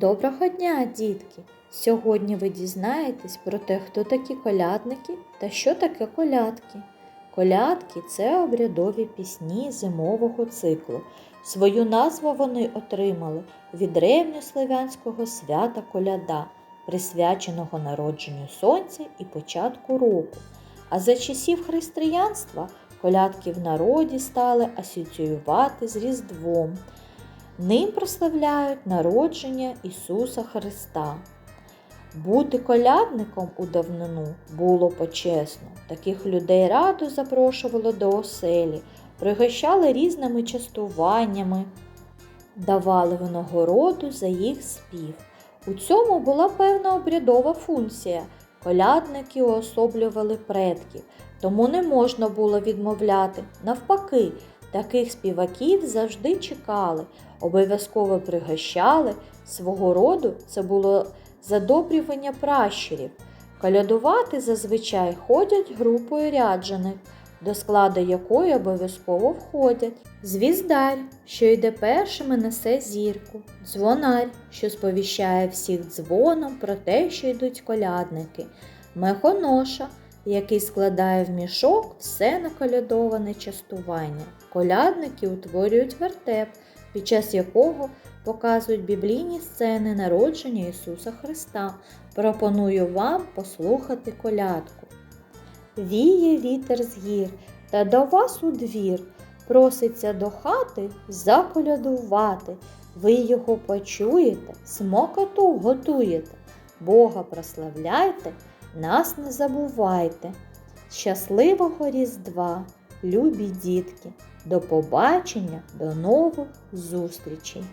Доброго дня, дітки! Сьогодні ви дізнаєтесь про те, хто такі колядники та що таке колядки. Колядки це обрядові пісні зимового циклу. Свою назву вони отримали від древньослов'янського свята коляда, присвяченого народженню сонця і початку року. А за часів християнства колядки в народі стали асоціювати з Різдвом. Ним прославляють народження Ісуса Христа. Бути колядником у давнину було почесно. Таких людей радо запрошували до оселі, пригощали різними частуваннями, давали винагороду за їх спів. У цьому була певна обрядова функція. Колядники уособлювали предків, тому не можна було відмовляти. Навпаки, таких співаків завжди чекали, обов'язково пригощали. Свого роду це було задобрювання пращурів. Колядувати зазвичай ходять групою ряджених, до складу якої обов'язково входять звіздар, що йде першим і несе зірку, дзвонар, що сповіщає всіх дзвоном про те, що йдуть колядники, мехоноша, який складає в мішок все наколядоване частування. Колядники утворюють вертеп, під час якого показують біблійні сцени народження Ісуса Христа. Пропоную вам послухати колядку. Віє вітер з гір, та до вас у двір, проситься до хати заколядувати. Ви його почуєте, смокоту готуєте, Бога прославляйте, нас не забувайте. Щасливого Різдва, любі дітки! До побачення, до нових зустрічей!